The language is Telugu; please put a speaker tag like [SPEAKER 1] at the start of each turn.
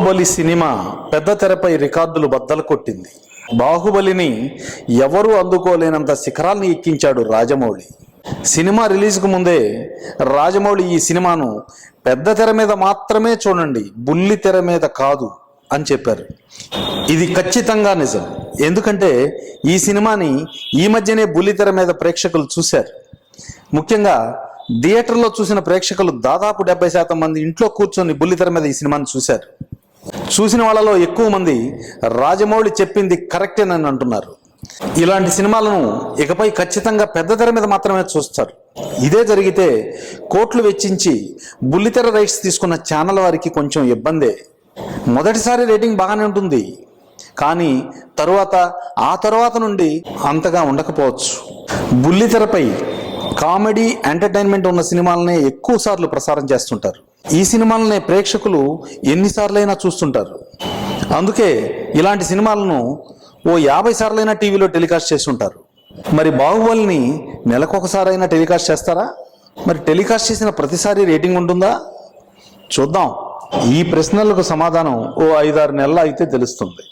[SPEAKER 1] బాహుబలి సినిమా పెద్ద తెరపై రికార్డులు బద్దలు కొట్టింది. బాహుబలిని ఎవరూ అందుకోలేనంత శిఖరాల్ని ఎక్కించాడు రాజమౌళి. సినిమా రిలీజ్కు ముందే రాజమౌళి ఈ సినిమాను పెద్ద తెర మీద మాత్రమే చూడండి బుల్లి తెర మీద కాదు అని చెప్పారు. ఇది ఖచ్చితంగా నిజం. ఎందుకంటే ఈ సినిమాని ఈ మధ్యనే బుల్లి తెర మీద ప్రేక్షకులు చూశారు. ముఖ్యంగా థియేటర్లో చూసిన ప్రేక్షకులు దాదాపు డెబ్బై శాతం మంది ఇంట్లో కూర్చొని బుల్లితెర మీద ఈ సినిమాని చూశారు. చూసిన వాళ్ళలో ఎక్కువ మంది రాజమౌళి చెప్పింది కరెక్టేనని అంటున్నారు. ఇలాంటి సినిమాలను ఇకపై ఖచ్చితంగా పెద్ద తెర మీద మాత్రమే చూస్తారు. ఇదే జరిగితే కోట్లు వెచ్చించి బుల్లితెర రైట్స్ తీసుకున్న ఛానల్ వారికి కొంచెం ఇబ్బందే. మొదటిసారి రేటింగ్ బాగానే ఉంటుంది. కానీ తరువాత ఆ తరువాత నుండి అంతగా ఉండకపోవచ్చు. బుల్లితెరపై కామెడీ ఎంటర్టైన్మెంట్ ఉన్న సినిమాలనే ఎక్కువ సార్లు ప్రసారం చేస్తుంటారు. ఈ సినిమాలనే ప్రేక్షకులు ఎన్నిసార్లైనా చూస్తుంటారు. అందుకే ఇలాంటి సినిమాలను ఓ యాభై సార్లైనా టీవీలో టెలికాస్ట్ చేస్తుంటారు. మరి బాహుబలిని నెలకొకసారైనా టెలికాస్ట్ చేస్తారా? మరి టెలికాస్ట్ చేసిన ప్రతిసారి రేటింగ్ ఉంటుందా? చూద్దాం. ఈ ప్రశ్నలకు సమాధానం ఓ ఐదారు నెలలు అయితే తెలుస్తుంది.